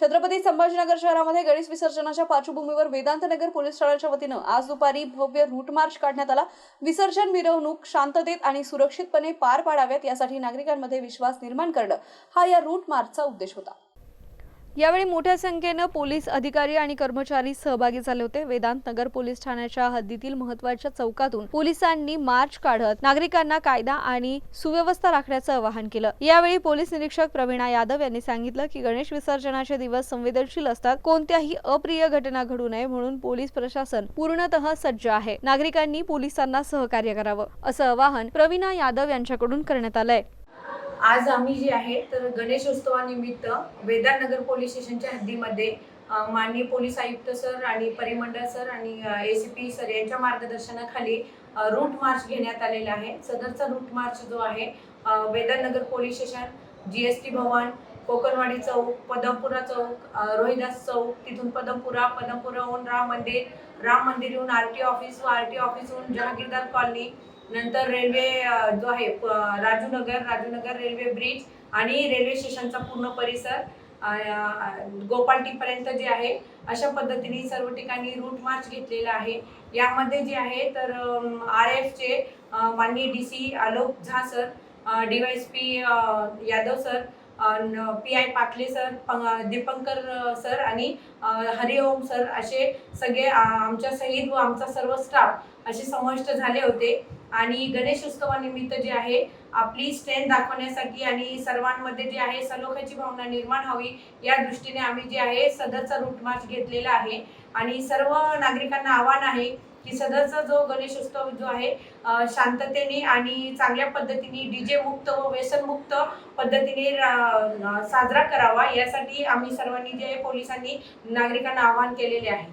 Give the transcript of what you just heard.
छत्रपती संभाजीनगर शहरामध्ये गणेश विसर्जनाच्या पार्श्वभूमीवर वेदांतनगर पोलीस ठाण्याच्या वतीनं आज दुपारी भव्य रूट मार्च काढण्यात आला. विसर्जन मिरवणूक शांततेत आणि सुरक्षितपणे पार पाडाव्यात यासाठी नागरिकांमध्ये विश्वास निर्माण करणं हा या रूट मार्चचा उद्देश होता. यावेळी मोठ्या संख्येनं पोलीस अधिकारी आणि कर्मचारी सहभागी झाले होते. वेदांत नगर पोलीस ठाण्याच्या हद्दीतील महत्त्वाच्या चौकातून पोलिसांनी मार्च काढत नागरिकांना कायदा आणि सुव्यवस्था राखण्याचं आवाहन केलं. यावेळी पोलीस निरीक्षक प्रवीणा यादव यांनी सांगितलं की गणेश विसर्जनाचे दिवस संवेदनशील असतात. कोणत्याही अप्रिय घटना घडू नये म्हणून पोलीस प्रशासन पूर्णतः सज्ज आहे. नागरिकांनी पोलिसांना सहकार्य करावं असं आवाहन प्रवीणा यादव यांच्याकडून करण्यात आलंय. आज आम्ही जे आहे तर गणेशोत्सवानिमित्त वेदानगर पोलीस स्टेशनच्या हद्दीमध्ये माननीय पोलीस आयुक्त सर आणि परिमंडळ सर आणि ए सी पी सर यांच्या मार्गदर्शनाखाली रूट मार्च घेण्यात आलेला आहे. सदरचा रूट मार्च जो आहे Vedanagar police station G S T Bhavan Kokanwadi चौक पदमपुरा चौक रोहिदास चौक तिथून पदमपुरा पदमपुराहून राम मंदिर राम मंदिरहून आर टी ऑफिस व आर टी ऑफिसहून जहागीरदार कॉलनी नंतर रेल्वे जो आहे प- राजूनगर राजूनगर रेल्वे ब्रिज आणि रेल्वे स्टेशनचा पूर्ण परिसर गोपालटीपर्यंत जे आहे अशा पद्धतीने सर्व ठिकाणी रूट मार्च घेतलेला आहे. यामध्ये जे आहे तर आर एफचे माननीय D C Alok Jha sir D Y S P Yadav sir P I Patle sir Dipankar sir आणि हरिओम सर असे सगळे आमच्या सहित व आमचा सर्व स्टाफ असे समाविष्ट झाले होते. आणि गणेश उत्सवानिमित्त जे आहे आपली स्ट्रेंथ दाखवण्यासाठी आणि सर्वांमध्ये जे आहे सलोख्याची भावना निर्माण व्हावी या दृष्टीने आम्ही जे आहे सदरचा रूट मार्च घेतलेला आहे. आणि सर्व नागरिकांना आव्हान आहे की सदरचा जो गणेश उत्सव जो आहे शांततेने आणि चांगल्या पद्धतीने डीजे मुक्त व व्यसनमुक्त पद्धतीने साजरा करावा यासाठी आम्ही सर्वांनी जे पोलिसांनी नागरिकांना आवाहन केलेले आहे.